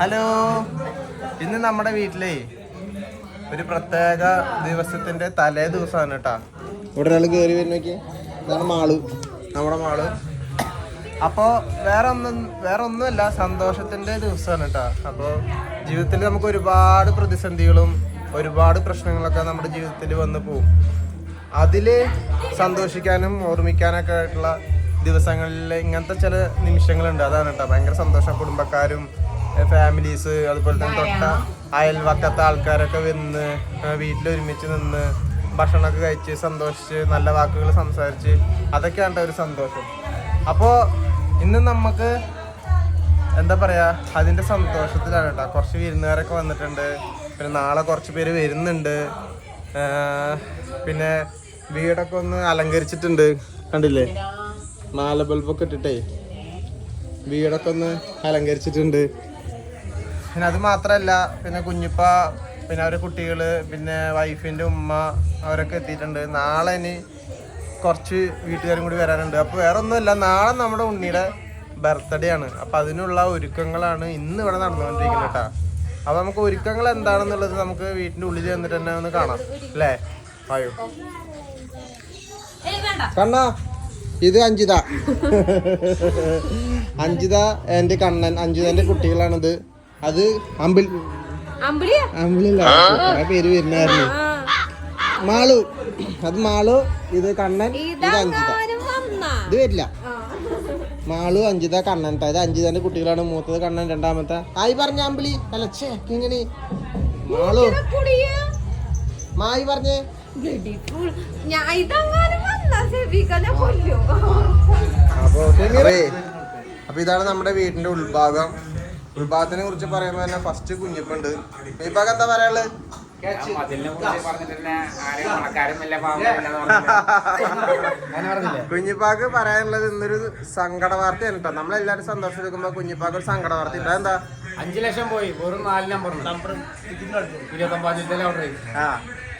Hello. ഇന്ന് നമ്മുടെ വീട്ടിലേ ഒരു പ്രത്യേക ദിവസത്തിന്റെ തലേ ദിവസമാണ് കേട്ടാ. ഇവിടെ ഒരാൾ കയറി വരുന്നൊക്കെ. ഇതാണ് മാളു. നമ്മുടെ മാൾ. അപ്പോൾ വേറെ ഒന്നും വേറെ ഒന്നുമല്ല സന്തോഷത്തിന്റെ ദിവസമാണ് കേട്ടാ. അപ്പോൾ ജീവിതത്തിൽ നമുക്ക് ഒരുപാട് പ്രതിസന്ധികളും ഒരുപാട് പ്രശ്നങ്ങളൊക്കെ നമ്മുടെ ജീവിതത്തിൽ വന്നു പോകും അതിൽ സന്തോഷിക്കാനും ഓർമ്മിക്കാനൊക്കെ ആയിട്ടുള്ള ദിവസങ്ങളിൽ ഇങ്ങനത്തെ ചില നിമിഷങ്ങളുണ്ട്. അതാണ് കേട്ടോ. ഭയങ്കര സന്തോഷം. കുടുംബക്കാരും ഫാമിലീസ് അതുപോലെ തന്നെ തൊട്ട അയൽവക്കത്തെ ആൾക്കാരൊക്കെ വന്ന് വീട്ടിൽ ഒരുമിച്ച് നിന്ന് ഭക്ഷണമൊക്കെ കഴിച്ച് സന്തോഷിച്ച് നല്ല വാക്കുകൾ സംസാരിച്ച് അതൊക്കെയാണ് ഒരു സന്തോഷം. അപ്പോൾ ഇന്ന് നമുക്ക് എന്താ പറയുക അതിന്റെ സന്തോഷത്തിലാണ് കേട്ടോ. കുറച്ച് വിരുന്നുകാരൊക്കെ വന്നിട്ടുണ്ട്. പിന്നെ നാളെ കുറച്ച് പേര് വരുന്നുണ്ട്. പിന്നെ വീടൊക്കെ ഒന്ന് അലങ്കരിച്ചിട്ടുണ്ട്. കണ്ടില്ലേ? മാല ബൾബൊക്കെ ഇട്ടിട്ടേ വീടൊക്കെ ഒന്ന് അലങ്കരിച്ചിട്ടുണ്ട്. പിന്നെ അത് മാത്രമല്ല പിന്നെ കുഞ്ഞിപ്പ പിന്നെ അവരെ കുട്ടികൾ പിന്നെ വൈഫിന്റെ ഉമ്മ അവരൊക്കെ എത്തിയിട്ടുണ്ട്. നാളെ ഇനി കുറച്ച് വീട്ടുകാരും കൂടി വരാനുണ്ട്. അപ്പോൾ വേറെ ഒന്നുമില്ല നാളെ നമ്മുടെ ഉണ്ണിയുടെ ബർത്ത്ഡേ ആണ്. അപ്പോൾ അതിനുള്ള ഒരുക്കങ്ങളാണ് ഇന്ന് ഇവിടെ നടന്നുകൊണ്ടിരിക്കുന്നത് കേട്ടോ. അപ്പോൾ നമുക്ക് ഒരുക്കങ്ങൾ എന്താണെന്നുള്ളത് നമുക്ക് വീട്ടിന്റെ ഉള്ളിൽ വന്നിട്ട് തന്നെ ഒന്ന് കാണാം. അല്ലേ? ആയോ കണ്ണാ. ഇത് അഞ്ജിത. അഞ്ജിത എന്റെ കണ്ണൻ അഞ്ജിതന്റെ കുട്ടികളാണത്. അത് അമ്പിൾ. അമ്പിളില്ല പേര് വരുന്നായിരുന്നു മാളു. അത് മാളു ഇത് കണ്ണൻ ഇത് അഞ്ജിത. ഇത് വരില്ല. മാളു അഞ്ജിത കണ്ണൻ അതായത് അഞ്ജിതന്റെ കുട്ടികളാണ് മൂത്തത് കണ്ണൻ രണ്ടാമത്തെ. ആയി പറഞ്ഞ അമ്പിളി. അലച്ചേ കിങ്ങിണി മാളു. മായി പറഞ്ഞേ. അപ്പൊ ഇതാണ് നമ്മുടെ വീടിന്റെ ഉൾഭാഗം. ഉൾഭാഗത്തിനെ കുറിച്ച് പറയുമ്പോ തന്നെ ഫസ്റ്റ് കുഞ്ഞിപ്പുണ്ട്. കുഞ്ഞിപ്പാക്ക് എന്താ പറയാനുള്ളത് കുഞ്ഞിപ്പാക്ക് പറയാനുള്ളത് ഇന്നൊരു സങ്കട വാർത്തയാണ് കേട്ടോ നമ്മളെല്ലാരും സന്തോഷം എടുക്കുമ്പോ കുഞ്ഞിപ്പാക്ക് ഒരു സങ്കട വാർത്ത ഉണ്ട് എന്താ? അഞ്ചു ലക്ഷം പോയി. വെറും നാല് നമ്പർ ഇരുപത്തൊമ്പതാം തീയതി ഓർഡർ ചെയ്തു ആ.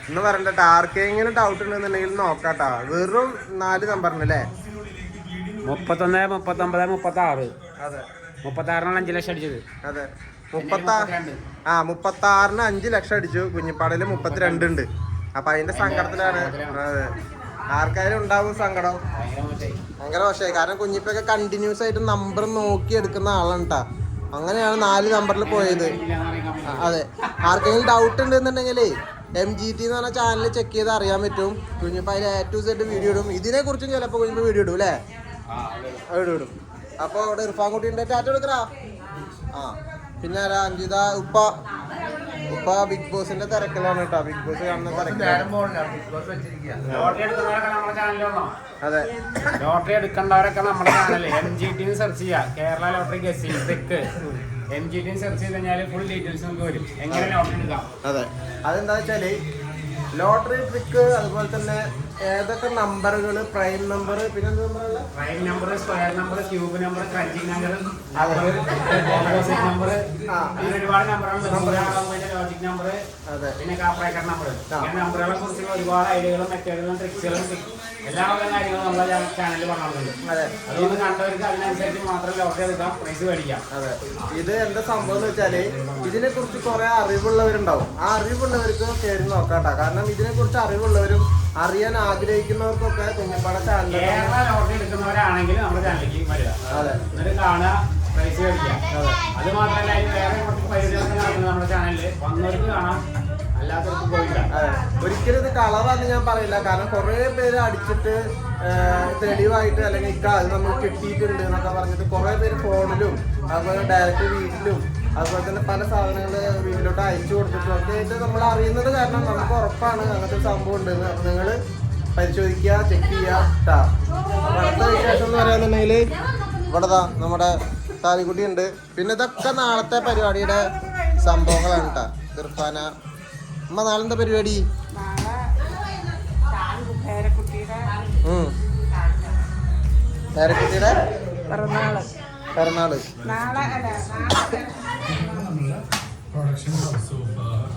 എന്ന് പറയണ്ട ആർക്കെങ്കിലും ഡൗട്ട് ഉണ്ടെന്നുണ്ടെങ്കിൽ നോക്കാട്ടോ. വെറും നാല് നമ്പറിന് അല്ലേ മുപ്പത്തൊന്ന് മുപ്പത്തൊമ്പത് മുപ്പത്തി ആറ് അതെ. മുപ്പത്തി ആറിനാണ് അഞ്ചു ലക്ഷം അടിച്ചത്. അതെ. മുപ്പത്തി ആ മുപ്പത്തി ആറിന് അഞ്ച് ലക്ഷം അടിച്ചു. കുഞ്ഞിപ്പാടിൽ മുപ്പത്തിരണ്ട് ഉണ്ട്. അപ്പൊ അതിന്റെ സങ്കടത്തിലാണ്. അതെ. ആർക്കായാലും ഉണ്ടാവും സങ്കടം. ഭയങ്കര മോശമായി. കാരണം കുഞ്ഞിപ്പൊക്കെ കണ്ടിന്യൂസ് ആയിട്ട് നമ്പർ നോക്കി എടുക്കുന്ന ആളാണ് കേട്ടോ അങ്ങനെയാണ് നാല് നമ്പറിൽ പോയത്. അതെ. ആർക്കെങ്കിലും ഡൗട്ട് ഉണ്ടെന്നുണ്ടെങ്കിലേ എം ജി ടി എന്ന് പറഞ്ഞ ചാനൽ ചെക്ക് ചെയ്ത് അറിയാൻ പറ്റും. കുഞ്ഞിപ്പ അതിൽ എ ടു സെഡ് വീഡിയോ ഇടും. ഇതിനെ കുറിച്ചും ചിലപ്പോൾ കുഞ്ഞു വീഡിയോ ഇടും അല്ലേ? ആ, ഇടും ഇടും. അപ്പോൾ അവിടെ ഇർഫാൻ കുട്ടിന്റെ ടാറ്റ എടുക്കടാ. ആ പിന്നെ അഞ്ജിത ഉപ്പ. ഉപ്പ ബിഗ് ബോസിന്റെ തിരക്കിലാണ് കേട്ടോ. ബിഗ് ബോസ് കാണുന്ന അതെ. ലോട്ടറി എടുക്കേണ്ടവരൊക്കെ നമ്മുടെ ചാനലിൽ എം ജി ടി സെർച്ച് ചെയ്യുക Kerala lottery ഗസി trick M G T search ചെയ്ത് കഴിഞ്ഞാൽ ഫുൾ ഡീറ്റെയിൽസ് നമുക്ക് വരും. എങ്ങനെ ലോട്ടറി എടുക്കാം? അതെ. അതെന്താ വെച്ചാൽ ലോട്ടറി ട്രിക്ക് അതുപോലെ തന്നെ ഏതൊക്കെ നമ്പറുകൾ പ്രൈം നമ്പർ പിന്നെ എന്ത് നമ്പറുള്ള prime number square number cube number crunching number അതെ. ഓപ്പോസിറ്റ് നമ്പർ ആ. അങ്ങനെ ഒരുപാട് നമ്പറുണ്ട് ലോജിക് നമ്പർ അതെ. പിന്നെ കാപ്രേക്കർ നമ്പർ ആ. ഇങ്ങനെ നമ്പറുകളെ കുറിച്ചുള്ള ഒരുപാട് ഐഡിയകളും മെത്തേഡുകളും ട്രിക്സുകളും എല്ലാ വക കാര്യങ്ങളും നമ്മളെ ചാനലിൽ പറഞ്ഞിട്ടുണ്ട് അതെ. അതുകൊണ്ട് കണ്ടവർക്ക് അതിനനുസരിച്ച് മാത്രം ലോട്ടറി എടുക്കാം പ്രൈസ് മേടിക്കാം. അതെ. ഇത് എന്താ സംഭവം എന്ന് വെച്ചാൽ ഇതിനെ കുറിച്ച് കുറെ അറിവുള്ളവരുണ്ടാവും. ആ അറിവുള്ളവർക്ക് കയറി നോക്കാട്ടോ. കാരണം ഇതിനെ കുറിച്ച് അറിവുള്ളവരും അറിയാൻ ആഗ്രഹിക്കുന്നവർക്കൊക്കെ കുഞ്ഞപ്പാട ചാനൽ കേരള ലോട്ടറി എടുക്കുന്നവരാണെങ്കിൽ നമ്മുടെ ചാനലിലേക്ക് വരിക. അതെ. എന്നിട്ട് കാണുക പ്രൈസ് മേടിക്കാം അതെ. മാത്രമല്ല വേറെ കുറച്ച് നമ്മുടെ ചാനലിൽ വന്നവർക്ക് കാണാം. ഒരിക്കലും ഇത് കളറാന്ന് ഞാൻ പറയില്ല. കാരണം കുറെ പേര് അടിച്ചിട്ട് തെളിവായിട്ട് അല്ലെങ്കിൽ ഇക്ക അത് നമ്മൾ കിട്ടിയിട്ടുണ്ട് എന്നൊക്കെ പറഞ്ഞിട്ട് കുറെ പേര് ഫോണിലും അതുപോലെ ഡയറക്റ്റ് വീട്ടിലും അതുപോലെ തന്നെ പല സാധനങ്ങൾ വീട്ടിലോട്ട് അയച്ചു കൊടുത്തിട്ടും ഒക്കെ ആയിട്ട് നമ്മൾ അറിയുന്നത് കാരണം നമുക്ക് ഉറപ്പാണ് അങ്ങനത്തെ സംഭവം ഉണ്ടെന്ന്. അപ്പൊ നിങ്ങൾ പരിശോധിക്കുക ചെക്ക് ചെയ്യുക അടുത്ത വിശേഷം എന്ന് നമ്മുടെ താലിക്കുട്ടി ഉണ്ട് പിന്നെ ഇതൊക്കെ നാളത്തെ പരിപാടിയുടെ സംഭവങ്ങളാണ് കേട്ടാ ഇർഫാന അമ്മ നാളെന്താ പരിപാടി. പേരക്കുട്ടിയുടെ? പിറന്നാൾ.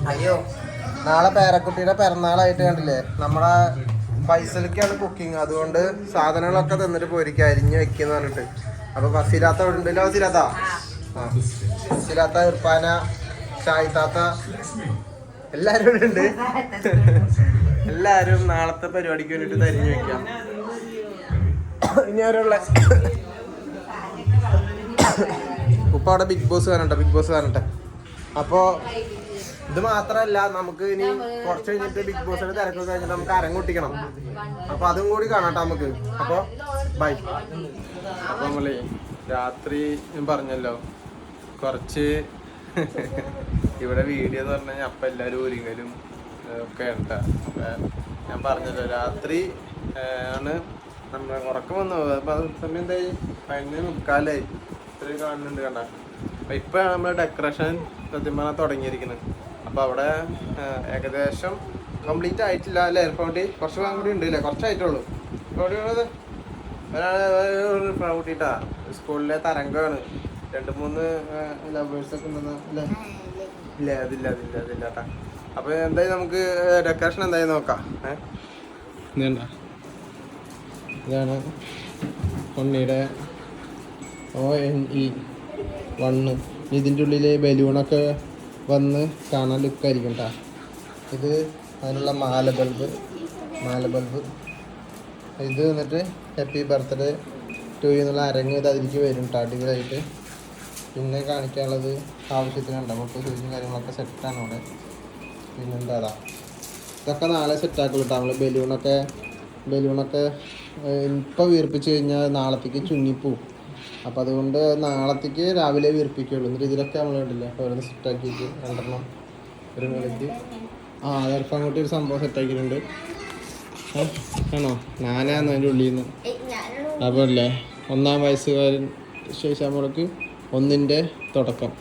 അയ്യോ നാളെ പേരക്കുട്ടിയുടെ പിറന്നാളായിട്ട് കണ്ടില്ലേ? നമ്മളെ ഫൈസലിക്കാണ് കുക്കിംഗ് അതുകൊണ്ട് സാധനങ്ങളൊക്കെ തന്നിട്ട് പോയിരിക്കും അരിഞ്ഞ് വെക്കുന്ന പറഞ്ഞിട്ട്. അപ്പൊ ഫസിലാത്ത ഉണ്ടല്ലോ ഫസിലാത്ത? ആ. ഇർപ്പാന ഷായിത്താത്ത എല്ലാരും ഉണ്ട്. എല്ലാരും നാളത്തെ പരിപാടിക്ക് വേണ്ടിട്ട് തരിഞ്ഞു വെക്കാം. ഇനി ആരുള്ള ഉപ്പ അവിടെ ബിഗ് ബോസ് കാണട്ടെ ബിഗ് ബോസ് കാണട്ടെ. അപ്പോ ഇത് മാത്രല്ല നമുക്ക് ഇനി കുറച്ച് കഴിഞ്ഞിട്ട് ബിഗ് ബോസിന്റെ തിരക്കൊക്കെ കഴിഞ്ഞിട്ട് നമുക്ക് അരങ്ങൊട്ടിക്കണം അപ്പൊ അതും കൂടി കാണട്ടെ നമുക്ക്. അപ്പൊ ബൈ. അപ്പൊ നമ്മളേ രാത്രി ഞാൻ പറഞ്ഞല്ലോ കുറച്ച് ഇവിടെ വീഡിയോ എന്ന് പറഞ്ഞാൽ കഴിഞ്ഞാൽ അപ്പം എല്ലാവരും ഒരുങ്ങലും ഒക്കെ ഉണ്ട്. ഞാൻ പറഞ്ഞല്ലോ രാത്രി ആണ് നമ്മൾ ഉറക്കം വന്നു അപ്പൊ അത് സമയം എന്തായി? പതിനൊന്ന് മുക്കാലായി. ഇത്രയും കാണുന്നുണ്ട് കണ്ട. അപ്പൊ ഇപ്പോഴാണ് നമ്മൾ ഡെക്കറേഷൻ സത്യം പറഞ്ഞാൽ തുടങ്ങിയിരിക്കുന്നത്. അപ്പൊ അവിടെ ഏകദേശം കംപ്ലീറ്റ് ആയിട്ടില്ല അല്ലേ? എയർപോർട്ടിൽ കുറച്ച് ഭാഗം കൂടി ഉണ്ട് അല്ലേ കുറച്ചായിട്ടുള്ളൂ. എവിടെയുള്ളത് ഒരാൾ കൂട്ടിട്ടാ സ്കൂളിലെ തരംഗമാണ്. രണ്ട് മൂന്ന് ലവേഴ്സ് ഒക്കെ ഇല്ല അതില്ല അതില്ല അതില്ല അപ്പൊ എന്തായാലും നമുക്ക് ഡെക്കറേഷൻ എന്തായാലും നോക്കാം. ഏ? ഇതാണ് ഉണ്ണിയുടെ ഒ എൻ ഇ വണ്ണ് ഇതിന്റെ ഉള്ളിൽ ബലൂണൊക്കെ വന്ന് കാണാൻ ലുക്കായിരിക്കും കേട്ടോ ഇത് അതിനുള്ള മാല ബൾബ് മാല ബൾബ്. ഇത് വന്നിട്ട് ഹാപ്പി ബർത്ത്ഡേ ടു എന്നുള്ള അരങ്ങ് ഇത് അതിലേക്ക് വരും കേട്ടോ അടിപൊളിയായിട്ട്. പിന്നെ കാണിക്കാനുള്ളത് ആവശ്യത്തിനുണ്ട്. നമുക്ക് സ്വിച്ചും കാര്യങ്ങളൊക്കെ സെറ്റാണ് അവിടെ പിന്നെന്താ അതാ ഇതൊക്കെ നാളെ സെറ്റാക്കുള്ളൂ കേട്ടോ നമ്മൾ ബലൂണൊക്കെ ബലൂണൊക്കെ ഇപ്പോൾ വീർപ്പിച്ച് കഴിഞ്ഞാൽ നാളത്തേക്ക് ചുങ്ങിപ്പോവും. അപ്പോൾ അതുകൊണ്ട് നാളത്തേക്ക് രാവിലെ വീർപ്പിക്കുള്ളൂ. എന്നിട്ട് ഇതിലൊക്കെ നമ്മൾ കണ്ടില്ല? ഓരോന്ന് സെറ്റാക്കിയിട്ട് രണ്ടെണ്ണം ഒരു നിലയ്ക്ക് ആ അതർപ്പം അങ്ങോട്ട് ഒരു സംഭവം സെറ്റാക്കിയിട്ടുണ്ട് ആക്കിയിട്ടുണ്ട്. ആണോ ഞാനാന്ന് അതിന്റെ ഉള്ളിൽ നിന്ന് അപ്പോൾ അല്ലേ ഒന്നാം വയസ്സുകാരൻ ശേഷാമുളക്ക് ഒന്നിന്റെ തുടക്കം.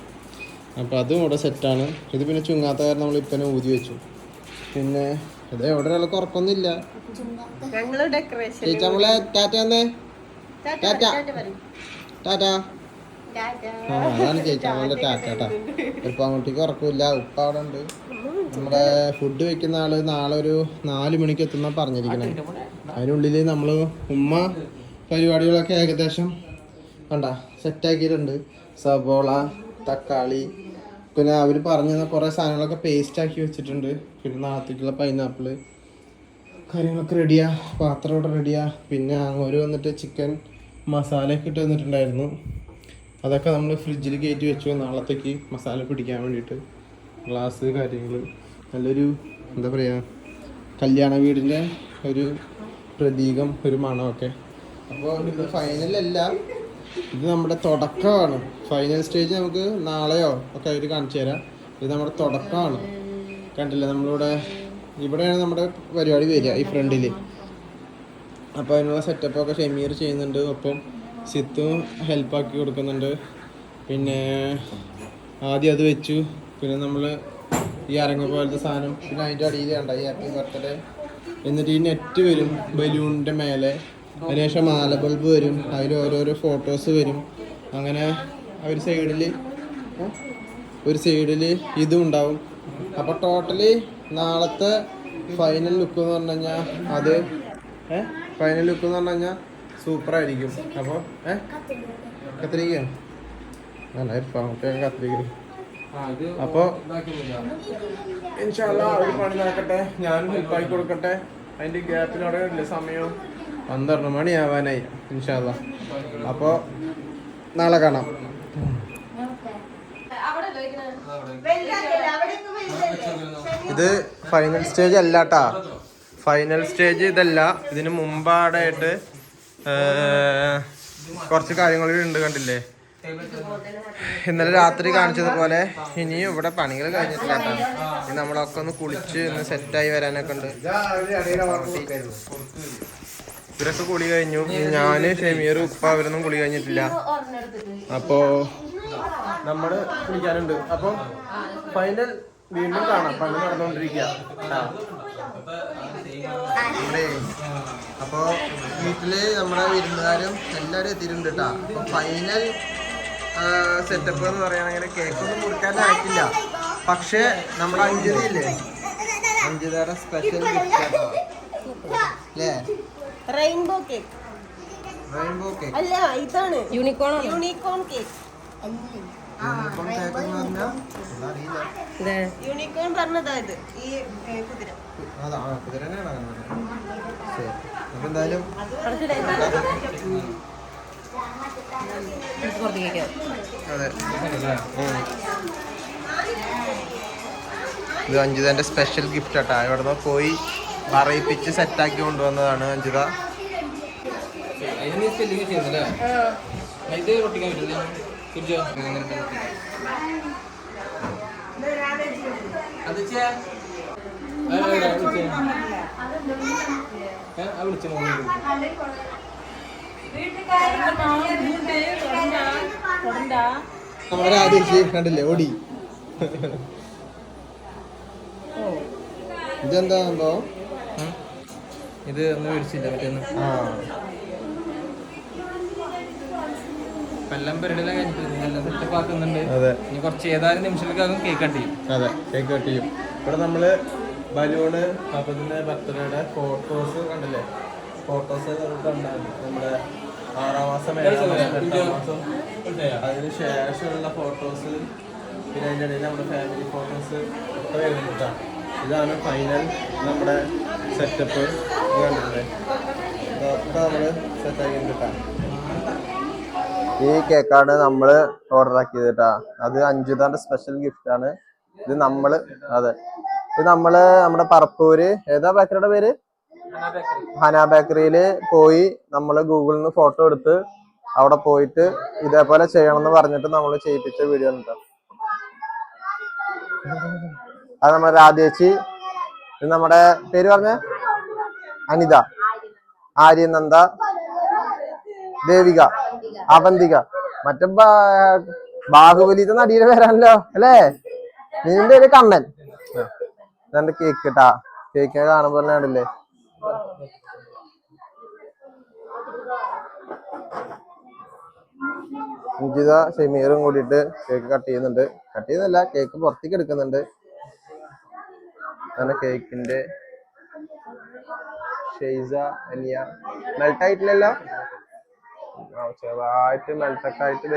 അപ്പോൾ അതും ഇവിടെ സെറ്റാണ് ഇത് പിന്നെ ചുങ്ങാത്ത കാരണം നമ്മൾ ഇപ്പം ഊതി വെച്ചു. പിന്നെ ഇത് എവിടെ ഒരാൾക്ക് ചേച്ചി നമ്മളെ ടാറ്റ എന്നേ ടാറ്റ ടാറ്റ. ആ അതാണ് ചേച്ചി ടാറ്റാ ടാറ്റ ടാ ഇപ്പം അങ്ങോട്ടേക്ക് ഉറക്കമില്ല ഉപ്പ അവിടെ ഉണ്ട്. നമ്മുടെ ഫുഡ് വെക്കുന്ന ആൾ നാളെ ഒരു നാല് മണിക്ക് എത്തുന്ന പറഞ്ഞിരിക്കണേ. അതിനുള്ളിൽ നമ്മൾ ഉമ്മ പരിപാടികളൊക്കെ ഏകദേശം കണ്ട സെറ്റാക്കിയിട്ടുണ്ട് സബോള തക്കാളി പിന്നെ അവർ പറഞ്ഞു തന്ന കുറേ സാധനങ്ങളൊക്കെ പേസ്റ്റ് ആക്കി വെച്ചിട്ടുണ്ട്. പിന്നെ നാളത്തേക്കുള്ള പൈനാപ്പിൾ കാര്യങ്ങളൊക്കെ റെഡിയാ പാത്രം ഇവിടെ റെഡിയാ പിന്നെ അങ്ങോട്ട് വന്നിട്ട് ചിക്കൻ മസാലയൊക്കെ ഇട്ട് തന്നിട്ടുണ്ടായിരുന്നു. അതൊക്കെ നമ്മൾ ഫ്രിഡ്ജിൽ കയറ്റി വെച്ചു. നാളത്തേക്ക് മസാല പിടിക്കാൻ വേണ്ടിയിട്ട്. ഗ്ലാസ് കാര്യങ്ങൾ നല്ലൊരു എന്താ പറയുക കല്യാണ വീടിന്റെ ഒരു പ്രതീകം ഒരു മണമൊക്കെ. അപ്പോൾ ഫൈനലല്ല ഇത് നമ്മുടെ തുടക്കമാണ്. ഫൈനൽ സ്റ്റേജ് നമുക്ക് നാളെയോ ഒക്കെ അവർ കാണിച്ചു തരാം. ഇത് നമ്മുടെ തുടക്കമാണ്. കണ്ടില്ലേ? നമ്മളിവിടെ ഇവിടെയാണ് നമ്മുടെ പരിപാടി വരിക ഈ ഫ്രണ്ടിൽ അപ്പോൾ അതിനുള്ള സെറ്റപ്പൊക്കെ ഷെമീർ ചെയ്യുന്നുണ്ട്. ഒപ്പം സിത്തും ഹെൽപ്പാക്കി കൊടുക്കുന്നുണ്ട്. പിന്നെ ആദ്യം അത് വെച്ചു. പിന്നെ നമ്മൾ ഈ അരങ്ങ പോലത്തെ സാധനം പിന്നെ അതിന്റെ അടിയിൽ ഈ ഹാപ്പി ബർത്ത്ഡേ എന്നിട്ട് ഈ നെറ്റ് വരും. ബലൂണിന്റെ മേലെ. അതിനുശേഷം മാല ബൾബ് വരും. അതിൽ ഓരോരോ ഫോട്ടോസ് വരും. അങ്ങനെ ഒരു സൈഡിൽ ഒരു സൈഡിൽ ഇതും ഉണ്ടാവും. അപ്പോൾ ടോട്ടലി നാളത്തെ ഫൈനൽ ലുക്ക് എന്ന് പറഞ്ഞു കഴിഞ്ഞാൽ അത് ഫൈനൽ ലുക്ക് എന്ന് പറഞ്ഞു കഴിഞ്ഞാൽ സൂപ്പർ ആയിരിക്കും. അപ്പോൾ ഏ കത്തിരിക്കയോ നല്ല ഇർഫാമൊക്കെ കത്തിരിക്കും. അപ്പോൾ ഇൻഷാല്ല ഒരു പണി നടക്കട്ടെ. ഞാനും ഹെൽപ്പായി കൊടുക്കട്ടെ. അതിന്റെ ഗ്യാപ്പിനോടെ ഇല്ല സമയം. പന്ത്രണ്ട് മണിയാവാനായി ഇൻഷാല്ല അപ്പോ നാളെ കാണാം. ഇത് ഫൈനൽ സ്റ്റേജ് അല്ല കേട്ടാ ഫൈനൽ സ്റ്റേജ് ഇതല്ല. ഇതിന് മുമ്പാടായിട്ട് കുറച്ച് കാര്യങ്ങൾ ഉണ്ട് കണ്ടില്ലേ? ഇന്നലെ രാത്രി കാണിച്ചതുപോലെ ഇനിയും ഇവിടെ പണികൾ കഴിഞ്ഞിട്ടില്ല കേട്ടോ. നമ്മളൊക്കെ ഒന്ന് കുളിച്ച് ഒന്ന് സെറ്റായി വരാനൊക്കെ ഉണ്ട്. ഇവരൊക്കെ കുളി കഴിഞ്ഞു. ഞാൻ ഷെമിയറും ഉപ്പ അവരൊന്നും കുളി കഴിഞ്ഞിട്ടില്ല. അപ്പോ നമ്മൾ കുളിക്കാനുണ്ട്. അപ്പൊ ഫൈനൽ വീണ്ടും കാണാം. പണ്ട് നടന്നുകൊണ്ടിരിക്കുക അപ്പൊ വീട്ടിൽ നമ്മുടെ വിരുന്നുകാരും എല്ലാരും എത്തിയിട്ടുണ്ട് കേട്ടാ അപ്പൊ ഫൈനൽ സെറ്റപ്പ് എന്ന് പറയുകയാണെങ്കിൽ കേക്കൊന്നും മുറിക്കാനായിട്ടില്ല പക്ഷേ നമ്മുടെ അഞ്ചുതയില്ലേ അഞ്ചുതയുടെ അഞ്ജലിയുടെ സ്പെഷ്യൽ ഗിഫ്റ്റ് അല്ലേ? റെയിൻബോ കേക്ക് റെയിൻബോ കേക്ക് അല്ല ഇതാണ്. യൂണിക്കോൺ യൂണിക്കോൺ കേക്ക് യൂണിക്കോൺ പറഞ്ഞതാ ഇത്. ഈ കുതിര. എന്തായാലും. ഇത് സ്പെഷ്യൽ ഗിഫ്റ്റ് ആട്ടാ. അവിടെ പോയി പറയിപ്പിച്ച് സെറ്റാക്കി കൊണ്ടുവന്നതാണ് അഞ്ജിത. നമ്മുടെ കണ്ടില്ലേ? ഓടി. ഇതെന്താ സംഭവം? ഇത് ഒന്നും മേടിച്ചില്ല മറ്റൊന്ന്. ആ. എല്ലാം പരിപാടിയെല്ലാം കഴിഞ്ഞിട്ട് എല്ലാം സെറ്റപ്പ് ആക്കുന്നുണ്ട്. അതെ. ഇനി കുറച്ച് ഏതാനും നിമിഷങ്ങൾക്കാകും കേക്ക് കട്ട് ചെയ്യും. അതെ കേക്ക് കട്ട് ചെയ്യും. ഇവിടെ നമ്മൾ ബലൂണ് അപ്പത്തിന്റെ ബർത്ത്ഡേയുടെ ഫോട്ടോസ് കണ്ടില്ലേ? ഫോട്ടോസ് കണ്ടായിരുന്നു നമ്മുടെ ആറാം മാസം ഏഴാം മാസം എട്ടാം മാസം. അതിന് ശേഷമുള്ള ഫോട്ടോസ് പിന്നെ അതിന്റെ ഇടയിൽ നമ്മുടെ ഫാമിലി ഫോട്ടോസ് ഒക്കെ വരുന്നുണ്ട് ഇതാണ് ഫൈനൽ നമ്മുടെ സെറ്റപ്പ് സെറ്റാക്കിയിട്ടാ ഈ കേക്കാണ് നമ്മൾ ഓർഡർ ആക്കിയത് കേട്ടാ അത് അഞ്ചുതാന്റെ സ്പെഷ്യൽ ഗിഫ്റ്റ് ആണ്. ഇത് നമ്മൾ അതെ. ഇത് നമ്മൾ നമ്മുടെ പറപ്പൂര് ഏതാ ബേക്കറിയുടെ പേര്? ഹന ബേക്കറിയിൽ പോയി നമ്മൾ ഗൂഗിളിൽ നിന്ന് ഫോട്ടോ എടുത്ത് അവിടെ പോയിട്ട് ഇതേപോലെ ചെയ്യണം എന്ന് പറഞ്ഞിട്ട് നമ്മൾ ചെയ്യിപ്പിച്ച വീഡിയോ ഉണ്ട് അത് നമ്മൾ രാധേച്ചി ഇത് നമ്മുടെ പേര് പറഞ്ഞ? അനിത. ആര്യനന്ദ. ദേവിക. അവന്തിക. മറ്റേ ബാഹുബലിത്തെ നടിയുടെ പേരാണല്ലോ അല്ലേ? നിന്റെ പേര് കണ്ണൻ ഇതെന്റെ കേക്ക് കേട്ടാ കേക്ക് കാണുമ്പോ തന്നെ കണ്ടില്ലേ? നിജിത ഷെമീറും കൂടിയിട്ട് കേക്ക് കട്ട് ചെയ്യുന്നുണ്ട്. കട്ട് ചെയ്യുന്നില്ല കേക്ക് പുറത്തേക്ക് എടുക്കുന്നുണ്ട്. അങ്ങനെ കേക്കിന്റെ ഷെയ്സ അനിയ. മെൽട്ട് ആയിട്ടില്ലല്ലോ? ചെറുതായിട്ട് മെൽട്ടൊക്കെ ആയിട്ട്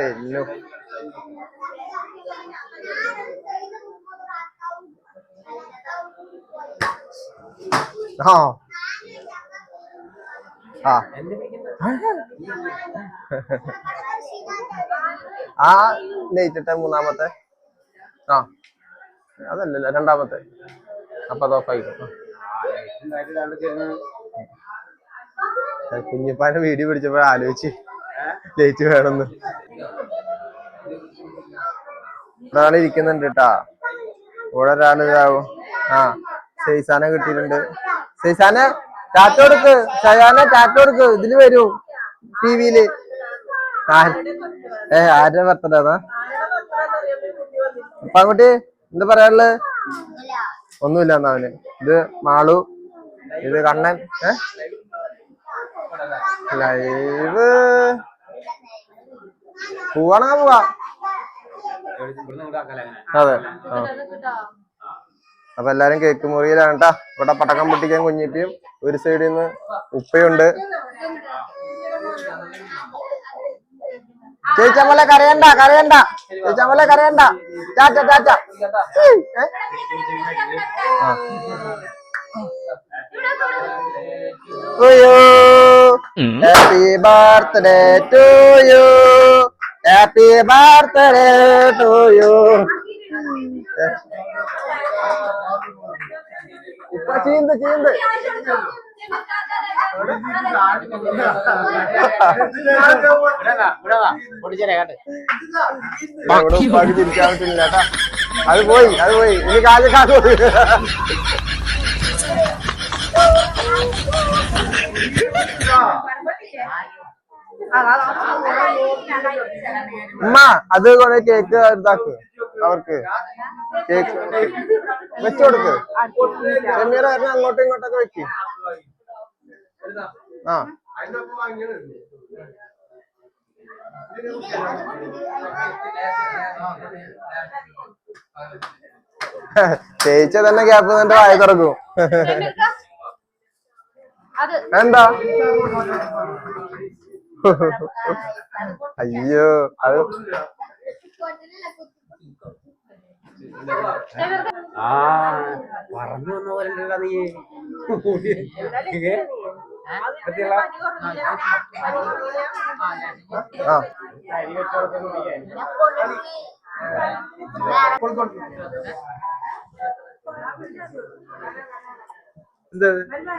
ആ. ആ. ആ ലേറ്റ് ഇട്ട മൂന്നാമത്തെ. ആ അതല്ലല്ലോ രണ്ടാമത്തെ. അപ്പൊ അത് കുഞ്ഞിപ്പാന്റെ വീഡിയോ പിടിച്ചപ്പോ ആലോചിച്ച്. ലേറ്റ് വേണമെന്ന്. ഒരാൾ ഇരിക്കുന്നുണ്ട് കേട്ടാ ഇവിടെ ഒരാൾ ഇതാവും. ആ സെയ്സാനെ കിട്ടിയിട്ടുണ്ട്. സെയ്സാനെ ടാറ്റ കൊടുക്ക് സൈസാന ടാറ്റ കൊടുക്ക് ഇതിൽ വരൂ. ടി വിയിൽ ഏ ആരുടെ ബർത്ത്ഡേ അപ്പൊ അങ്ങോട്ട്. എന്താ പറയാനുള്ളത്? ഒന്നുമില്ല എന്നാ ഇത് മാളു ഇത് കണ്ണൻ ലൈവ്. പോവാണ പോവാ? അതെ. അപ്പൊ എല്ലാരും കേക്ക് മുറിയിലാണ് കേട്ടാ ഇവിടെ പടക്കം പൊട്ടിക്കാൻ കുഞ്ഞിപ്പിയും ഒരു സൈഡിൽ നിന്ന് ഉപ്പയുണ്ട്. ചേച്ചമ്മലെ കരയണ്ട കരയണ്ട. ചേച്ചമ്മലെ കരയണ്ട. Tata Tata to you. Happy birthday to you. Happy birthday to you. ഇപ്പൊ ചീന്ത് ചീന്ത്. ഉപ്പാക്ക് ചിരിക്കാൻ പറ്റുന്നില്ല കേട്ടാ. അത് പോയി അത് പോയി. ഇനി കാജക്കാക്ക് പോയി. ഉമ്മ അത് കൊറേ കേക്ക് ഇതാക്ക് അവർക്ക്. കേക്ക് വെച്ചു കൊടുക്ക്. ഷമീറ പറഞ്ഞ അങ്ങോട്ടും ഇങ്ങോട്ടൊക്കെ വെക്ക്. ആ. ചേച്ച തന്നെ ഗ്യാപ്പ് നിന്റെ വായ തുറക്കും. എന്താ? അയ്യോ അത് ആ പറഞ്ഞു വന്ന പോലെ നീ. ആ.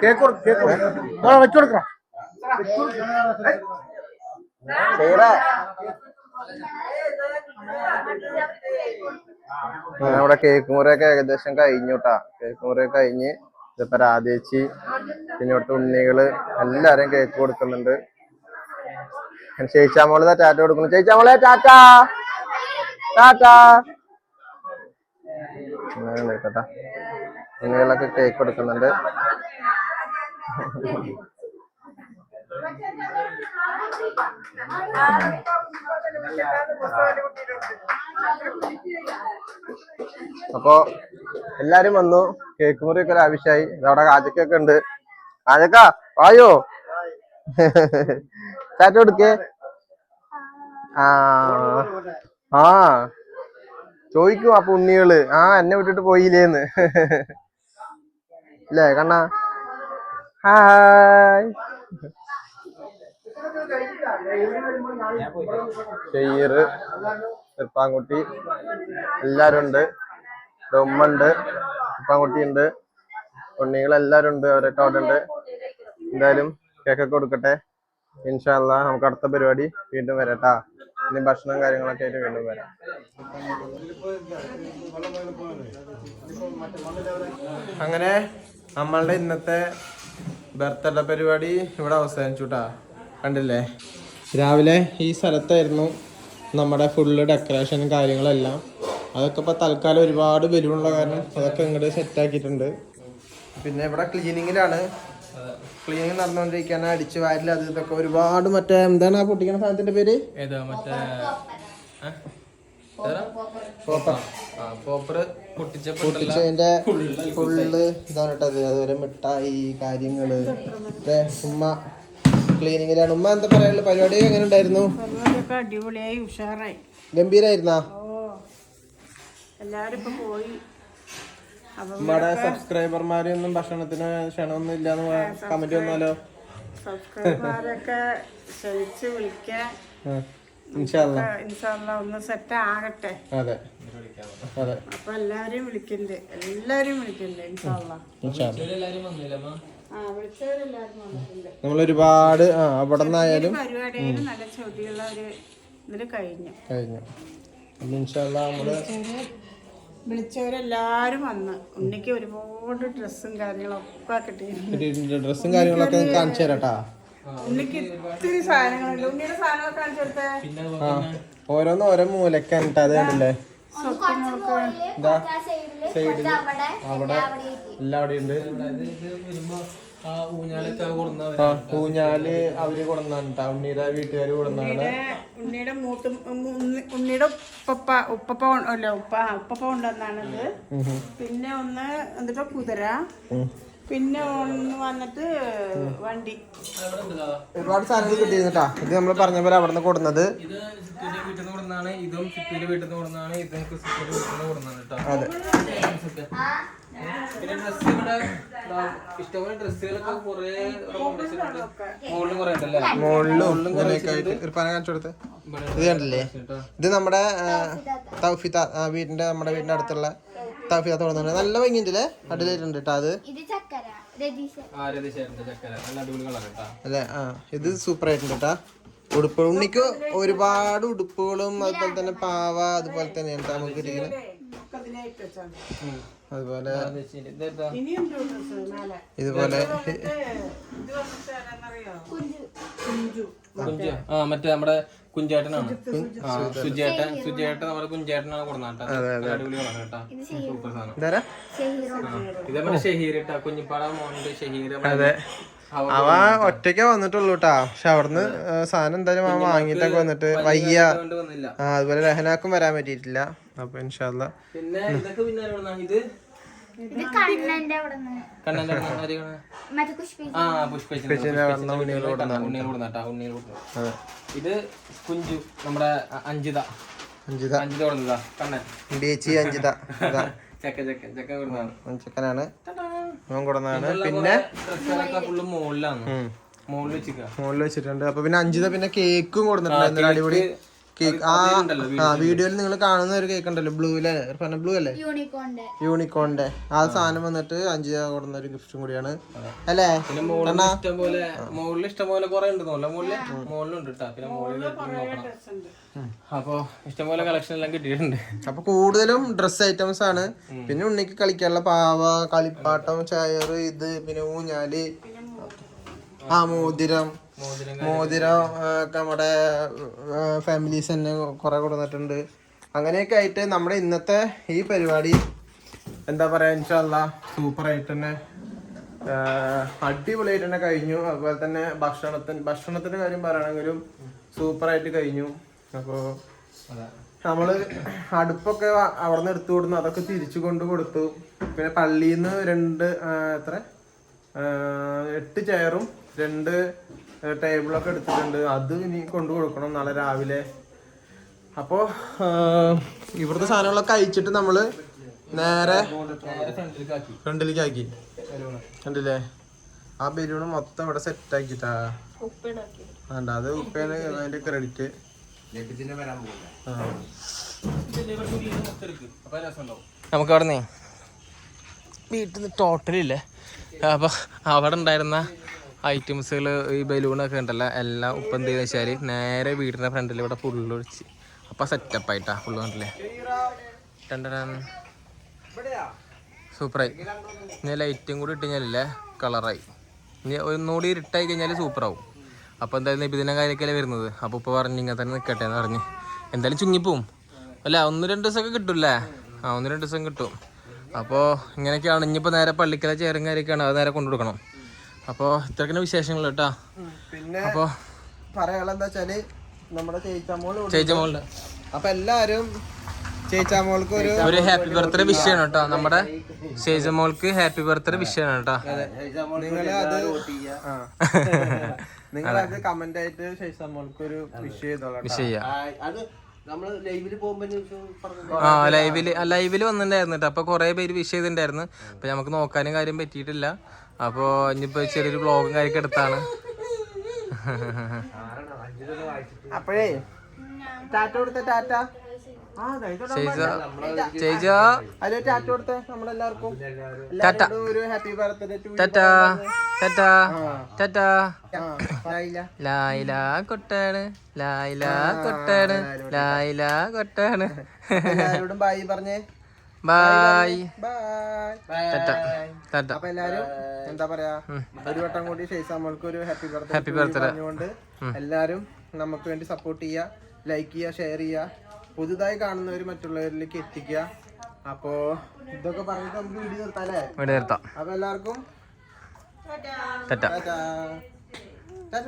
കേക്ക് കേക്ക് വെച്ചു കൊടുക്കണം നമ്മുടെ കേക്ക് മുറിയൊക്കെ ഏകദേശം കഴിഞ്ഞുട്ടാ കേക്ക് മുറിയൊക്കെ കഴിഞ്ഞ് ഇതിപ്പോ രാധേച്ചി പിന്നെ ഇവിടുത്തെ ഉണ്ണികൾ എല്ലാരും കേക്ക് കൊടുക്കുന്നുണ്ട്. ചേച്ചാമോൾ ടാറ്റ കൊടുക്കുന്നു ചേച്ചാമോളെ ടാറ്റ. ടാറ്റ. കേട്ടാ ഉണ്ണികളൊക്കെ കേക്ക് കൊടുക്കുന്നുണ്ട്. അപ്പൊ എല്ലാരും വന്നു. കേക്ക് മുറിയൊക്കെ ആവശ്യമായി അവിടെ കാജക്കൊക്കെ ഉണ്ട്. കാജക്ക വായോ? ചാറ്റ കൊടുക്കേ. ആ. ആ. ചോദിക്കും അപ്പൊ ഉണ്ണികൾ. ആ എന്നെ വിട്ടിട്ട് പോയില്ലേന്ന്. ഇല്ലേ കണ്ണ? ഹായ്. ഷെയ്യറ് ചെറുപ്പാൻകുട്ടി എല്ലാരും ഉണ്ട് ഉമ്മ ഉണ്ട് ചെറുപ്പാൻകുട്ടി ഉണ്ട് ഉണ്ണികൾ എല്ലാരും ഉണ്ട് അവരൊക്കെ അവിടെ ഉണ്ട് എന്തായാലും കേക്കൊക്കെ കൊടുക്കട്ടെ. ഇൻഷാല്ല നമുക്ക് അടുത്ത പരിപാടി വീണ്ടും വരാട്ടാ. ഇനി ഭക്ഷണം കാര്യങ്ങളൊക്കെ ആയിട്ട് വീണ്ടും വരാം. അങ്ങനെ നമ്മളുടെ ഇന്നത്തെ ബർത്ത്ഡേ പരിപാടി ഇവിടെ അവസാനിച്ചു കണ്ടില്ലേ? രാവിലെ ഈ സ്ഥലത്തായിരുന്നു നമ്മുടെ ഫുള്ള് ഡെക്കറേഷനും കാര്യങ്ങളെല്ലാം. അതൊക്കെ ഇപ്പൊ തൽക്കാലം ഒരുപാട് ബലൂണുള്ള കാരണം അതൊക്കെ ഇങ്ങോട്ട് സെറ്റ് ആക്കിയിട്ടുണ്ട്. പിന്നെ ഇവിടെ ക്ലീനിങ്ങിലാണ് ക്ലീനിങ് നടന്നുകൊണ്ടിരിക്കുകയാണ് അടിച്ചു വാരിൽ അത് ഇതൊക്കെ ഒരുപാട് മറ്റേ എന്താണ് ആ പൊട്ടിക്കുന്ന സാധനത്തിന്റെ പേര്? ഏതാ മറ്റേ പോപ്പർ പോപ്പർ പൊട്ടിച്ചതിന്റെ ഫുള്ള് ഇതാണ് കേട്ടത് അതുപോലെ മിഠായി കാര്യങ്ങൾ. ഉമ്മ ക്ലീനിങ്ങിലാണ് ഉമ്മ എന്താ പറയാനുള്ള പരിപാടി എങ്ങനെ ഉണ്ടായിരുന്നു? അടിപൊളിയായി ഉഷാറായി. ഗംഭീരായിരുന്നാ? ഓ എല്ലാരും ഇപ്പൊ പോയി. നമ്മുടെ സബ്സ്ക്രൈബർമാരൊന്നും ഭക്ഷണത്തിന് ക്ഷണമൊന്നും ഇല്ലാന്ന് കമന്റ് വന്നാലോ? സബ്സ്ക്രൈബർമാരൊക്കെ ക്ഷണിച്ച് വിളിക്കാൻ ഒന്ന് സെറ്റ് ആകട്ടെ. അതെ. അതെ. അപ്പൊ എല്ലാവരെയും വിളിക്കണ്ട്. എല്ലാവരെയും വിളിക്കണ്ട് ഇൻഷാല്ല നമ്മൾ ഒരുപാട് അവിടെ നിന്നായാലും കഴിഞ്ഞു. വിളിച്ചവരെല്ലാരും വന്ന്. ഉണ്ണിക്ക് ഒരുപാട് ഡ്രസ്സും കാര്യങ്ങളൊക്കെ ഡ്രസ്സും കാര്യങ്ങളൊക്കെ കാണിച്ചു തരാട്ടാ. ഉണ്ണിക്ക് ഇത്തിരി സാധനങ്ങളുണ്ട്. ഉണ്ണിയുടെ സാധനങ്ങളൊക്കെ കാണിച്ചു കൊടുത്തേ. ഓരോന്ന് ഓരോ മൂലക്കാണ് അത് കണ്ടില്ലേ? അവിടെ എല്ലാം അവിടെ ഉണ്ട്. വരുമ്പോ ആ ഊഞ്ഞാലൊക്കെ കൊടുന്ന ആ ഊഞ്ഞാൽ അവർ കൊടുന്നാണ് ഉണ്ണിയുടെ വീട്ടുകാര് കൊടുന്നാണ് ഉണ്ണിയുടെ മൂത്ത ഉണ്ണിയുടെ ഉപ്പപ്പ ഉപ്പപ്പ അല്ല ഉപ്പ ഉപ്പപ്പ കൊണ്ടുവന്നാണത് പിന്നെ ഒന്ന് എന്നിട്ട് കുതിര. പിന്നെ വന്നിട്ട് വണ്ടി. ഒരുപാട് സാധനങ്ങൾ കിട്ടിയിരുന്നിട്ടാ. ഇത് നമ്മൾ പറഞ്ഞ പോലെ അവിടെ നിന്ന് കൊടുന്നത്. ഇത് സിറ്റുവിന്റെ വീട്ടിൽ നിന്ന് കൊടുന്നാണ് ഇതും സിറ്റുവിന്റെ വീട്ടിൽ നിന്ന് കൊടുന്നാണ് ഇത് എനിക്ക് സിറ്റുവിന്റെ വീട്ടിൽ നിന്ന് കൊടുന്നാണ് കേട്ടോ. അതെ. പിന്നെ ഡ്രസ് ഇവിടെ ദാ ഇഷ്ടംപോലെ ഡ്രസ്സുകളൊക്കെ കുറെ മുകളിലും കുറെ ഉണ്ടല്ലേ? മുകളിലും ഇങ്ങനെയൊക്കെ ആയിട്ട് ഒരു പന കാണിച്ചു കൊടുത്തേ. ഇത് കണ്ടില്ലേ? ഇത് നമ്മുടെ വീടിന്റെ നമ്മുടെ വീടിന്റെ അടുത്തുള്ള തൗഫിത്ത തുടങ്ങുന്നുണ്ട് നല്ല ഭംഗിയുണ്ടല്ലേ? അടിയിലായിട്ടുണ്ട് കേട്ടോ അത്. അല്ലേ? ആ ഇത് സൂപ്പർ ആയിട്ടുണ്ട് കേട്ടാ ഉടുപ്പ് ഉണ്ണിക്ക് ഒരുപാട് ഉടുപ്പുകളും അതുപോലെ തന്നെ പാവ അതുപോലെ തന്നെ എന്താ നമുക്ക് ഇതിലായിട്ട് അതുപോലെ ഇതുപോലെ മറ്റേ നമ്മുടെ കുഞ്ചേട്ടനാണ്. സുജേട്ടൻ സുജേട്ടൻ നമ്മുടെ കുഞ്ചേട്ടനാണ് കൊടുന്നാട്ടോ അടിപൊളി കളർ കേട്ടാ. സൂപ്പർ സാധനം. എന്താ ഇതേ മറ്റേ ഷഹീർ കേട്ടാ കുഞ്ഞിപ്പാട മോണ്ട് ഷഹീർ അവ ഒറ്റയ്ക്ക് വന്നിട്ടുള്ളൂ കേട്ടാ പക്ഷെ അവിടുന്ന് സാധനം എന്തായാലും അവൻ വാങ്ങിയിട്ടൊക്കെ വന്നിട്ട് വയ്യ. കൊണ്ട് വന്നില്ല. ആ അതുപോലെ രഹനാക്കും വരാൻ പറ്റിയിട്ടില്ല. അപ്പൊ ഇൻഷാല്ല പിന്നെ ഇതൊക്കെ പിന്നെ ഇത് കണ്ണന്റെ ആ പുഷ്പേച്ചിന്റെ ഇത് കുഞ്ചു നമ്മുടെ അഞ്ജിത. അഞ്ജിത. അഞ്ചിത അഞ്ചിത കൊടുത്തതാ കണ്ണൻ ബേച്ചി അഞ്ചിത ചെക്ക ചെക്ക ചെക്ക കൊടുത്താണ് ചിക്കനാണ്. ഞാൻ കൊടുന്നതാണ് പിന്നെ മോളിൽ ഫുള്ള് മുകളിലാണ്. മുകളിൽ വെച്ചിട്ടുണ്ട്. അപ്പൊ പിന്നെ അഞ്ചിത പിന്നെ കേക്കും കൊടുത്തിട്ടുണ്ട്. അടിപൊളി കേക്ക്. ആ ആ വീഡിയോയിൽ നിങ്ങൾ കാണുന്ന ഒരു കേക്ക് ഉണ്ടല്ലോ ബ്ലൂലെ പറഞ്ഞ ബ്ലൂ അല്ലേ? യൂണിക്കോണിന്റെ ആ സാധനം വന്നിട്ട് അഞ്ചിത കൊടുന്ന ഒരു ഗിഫ്റ്റും കൂടിയാണ്. അല്ലേ? ഇഷ്ടം പോലെ മുകളിൽ ഇഷ്ടം പോലെ കുറെ ഉണ്ട് മുകളിൽ മുകളിലുണ്ട് കേട്ടാ പിന്നെ മുകളിൽ അപ്പൊ ഇഷ്ടം പോലെ കളക്ഷൻ എല്ലാം കിട്ടിയിട്ടുണ്ട്. അപ്പൊ കൂടുതലും ഡ്രസ് ഐറ്റംസ് ആണ്. പിന്നെ ഉണ്ണിക്ക് കളിക്കാനുള്ള പാവ കളിപ്പാട്ടം ചയറ് ഇത് പിന്നെ ഊഞ്ഞാൽ. ആ മോതിരം. മോതിരം ഒക്കെ നമ്മുടെ ഫാമിലീസ് തന്നെ കുറെ കൊടുത്തിട്ടുണ്ട് അങ്ങനെയൊക്കെ ആയിട്ട് നമ്മുടെ ഇന്നത്തെ ഈ പരിപാടി എന്താ പറയാ ഇൻഷല്ല സൂപ്പർ ആയിട്ട് തന്നെ അടിപൊളിയായിട്ട് തന്നെ കഴിഞ്ഞു. അതുപോലെ തന്നെ ഭക്ഷണത്തിന് ഭക്ഷണത്തിന്റെ കാര്യം പറയുകയാണെങ്കിലും സൂപ്പർ ആയിട്ട് കഴിഞ്ഞു. അപ്പോ നമ്മൾ അടുപ്പൊക്കെ അവിടെ നിന്ന് എടുത്തു കൊടുന്നു അതൊക്കെ തിരിച്ചു കൊണ്ട് കൊടുത്തു. പിന്നെ പള്ളിയിൽ നിന്ന് രണ്ട് എത്ര? എട്ട് ചെയറും രണ്ട് ടേബിളൊക്കെ എടുത്തിട്ടുണ്ട്. അത് ഇനി കൊണ്ടു കൊടുക്കണം നാളെ രാവിലെ. അപ്പോ ഇവിടുത്തെ സാധനങ്ങളൊക്കെ അയച്ചിട്ട് നമ്മൾ നേരെ ഫ്രണ്ടിലേക്ക് ആക്കി കണ്ടില്ലേ? ആ ബലൂണ് മൊത്തം ഇവിടെ സെറ്റ് ആക്കിട്ടാ വേണ്ട അത് ഉപ്പേന് അതിന്റെ ക്രെഡിറ്റ് നമുക്ക് അവിടെ നിന്ന് വീട്ടിൽ നിന്ന് ടോട്ടലില്ലേ അപ്പൊ അവിടെ ഉണ്ടായിരുന്ന ഐറ്റംസുകൾ ഈ ബലൂണൊക്കെ ഉണ്ടല്ലോ എല്ലാം ഉപ്പം എന്ത് ചെയ്യുന്ന വെച്ചാൽ നേരെ വീടിന്റെ ഫ്രണ്ടിൽ ഇവിടെ ഫുള്ള് ഒഴിച്ച്. അപ്പം സെറ്റപ്പ് ആയിട്ടാ ഫുള്ള് കണ്ടില്ലേ? സൂപ്പറായി ഇനി ലൈറ്റും കൂടി ഇട്ട് കഴിഞ്ഞാലല്ലേ കളറായി ഇനി ഒന്നുകൂടി ഇരുട്ടായി കഴിഞ്ഞാൽ സൂപ്പറാവും അപ്പോൾ എന്തായാലും ഇതിനെ കാര്യമൊക്കെയല്ലേ വരുന്നത്? അപ്പോൾ ഇപ്പോൾ പറഞ്ഞ് ഇങ്ങനെ തന്നെ നിൽക്കട്ടെ എന്ന് പറഞ്ഞ്. എന്തായാലും ചുങ്ങിപ്പോവും. അല്ല ഒന്ന് രണ്ട് ദിവസമൊക്കെ കിട്ടൂല്ലേ ആ ഒന്ന് രണ്ട് ദിവസം കിട്ടും. അപ്പോൾ ഇങ്ങനെയൊക്കെയാണ്. ഇനിയിപ്പോൾ നേരെ പള്ളിക്കല ചേരും കാര്യമൊക്കെയാണ്. അത് നേരെ കൊണ്ടുകൊടുക്കണം. അപ്പോൾ ഇത്രക്കിന് വിശേഷങ്ങൾ കേട്ടോ പിന്നെ അപ്പോൾ പറയാനുള്ള എന്താ വെച്ചാൽ നമ്മുടെ ചേച്ചാമോൾ അപ്പൊ എല്ലാരും ചേച്ചാമോൾക്ക് ഒരു ഒരു ഹാപ്പി ബർത്ത്ഡേ വിഷയാണ് കേട്ടോ നമ്മുടെ ചേച്ചമോൾക്ക് ഹാപ്പി ബർത്ത്ഡേ വിഷയാണ് കേട്ടോ നിങ്ങൾ അത് ആ. നിങ്ങളത് കമന്റ് ആയിട്ട് ചേച്ചാമോൾക്ക് ഒരു വിഷ് ചെയ്തോളാം വിഷ് ചെയ്യാം. ആ ലൈവിൽ ലൈവിൽ വന്നിട്ടുണ്ടായിരുന്നു കേട്ടോ അപ്പൊ കൊറേ പേര് വിഷ് ചെയ്തിട്ടുണ്ടായിരുന്നു. അപ്പൊ നമുക്ക് നോക്കാനും കാര്യം പറ്റിയിട്ടില്ല. അപ്പൊ ഇനിയിപ്പോ ചെറിയൊരു ബ്ലോഗും കാര്യമൊക്കെ എടുത്താണ്. അപ്പോഴേ ടാറ്റ കൊടുത്ത ലായില കൊട്ടാണ് ലായില കൊട്ടാണ് ലായില കൊട്ടാണ്. ബായി പറഞ്ഞേ. ബായ് അപ്പൊ എല്ലാരും എന്താ പറയാ? ഒരു വട്ടം കൂടി ഷെയ്സാമോൾക്ക് ഒരു ഹാപ്പി ബർത്ത്ഡേ ഹാപ്പി ബർത്ത്ഡേ പറഞ്ഞുകൊണ്ട് എല്ലാരും നമുക്ക് വേണ്ടി സപ്പോർട്ട് ചെയ്യുക ലൈക്ക് ചെയ്യുക ഷെയർ ചെയ്യുക പുതുതായി കാണുന്നവർ മറ്റുള്ളവരിലേക്ക് എത്തിക്കുക. അപ്പോ ഇതൊക്കെ പറഞ്ഞിട്ട് നമുക്ക് വീഡിയോ നിർത്താല്ലേ വീഡിയോ നിർത്താം. അപ്പൊ എല്ലാവർക്കും ടാറ്റ ടാറ്റാ? ടാറ്റ